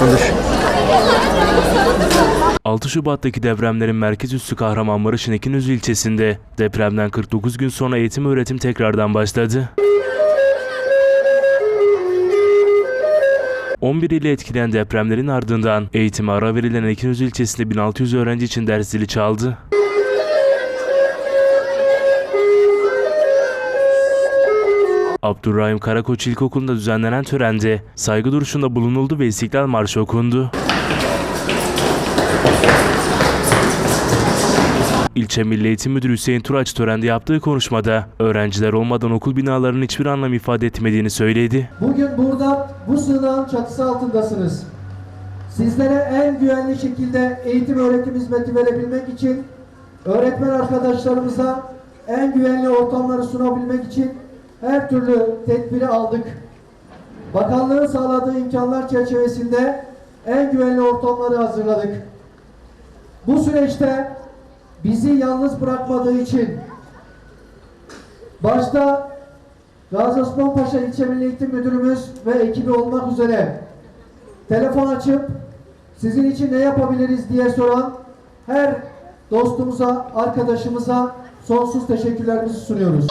Konuş. 6 Şubat'taki depremlerin merkez üssü Kahramanmaraş'ın Ekinözü ilçesinde depremden 49 gün sonra eğitim öğretim tekrardan başladı. 11 ile etkileyen depremlerin ardından eğitime ara verilen Ekinözü ilçesinde 1600 öğrenci için ders zili çaldı. Abdurrahim Karakoç İlkokulu'nda düzenlenen törende saygı duruşunda bulunuldu ve İstiklal Marşı okundu. İlçe Milli Eğitim Müdürü Hüseyin Turaç törende yaptığı konuşmada öğrenciler olmadan okul binalarının hiçbir anlam ifade etmediğini söyledi. Bugün burada bu sığınağın çatısı altındasınız. Sizlere en güvenli şekilde eğitim öğretim hizmeti verebilmek için öğretmen arkadaşlarımıza en güvenli ortamları sunabilmek için her türlü tedbiri aldık. Bakanlığın sağladığı imkanlar çerçevesinde en güvenli ortamları hazırladık. Bu süreçte bizi yalnız bırakmadığı için başta Gazi Osman Paşa İlçe Milli Eğitim Müdürümüz ve ekibi olmak üzere telefon açıp sizin için ne yapabiliriz diye soran her dostumuza, arkadaşımıza sonsuz teşekkürlerimizi sunuyoruz.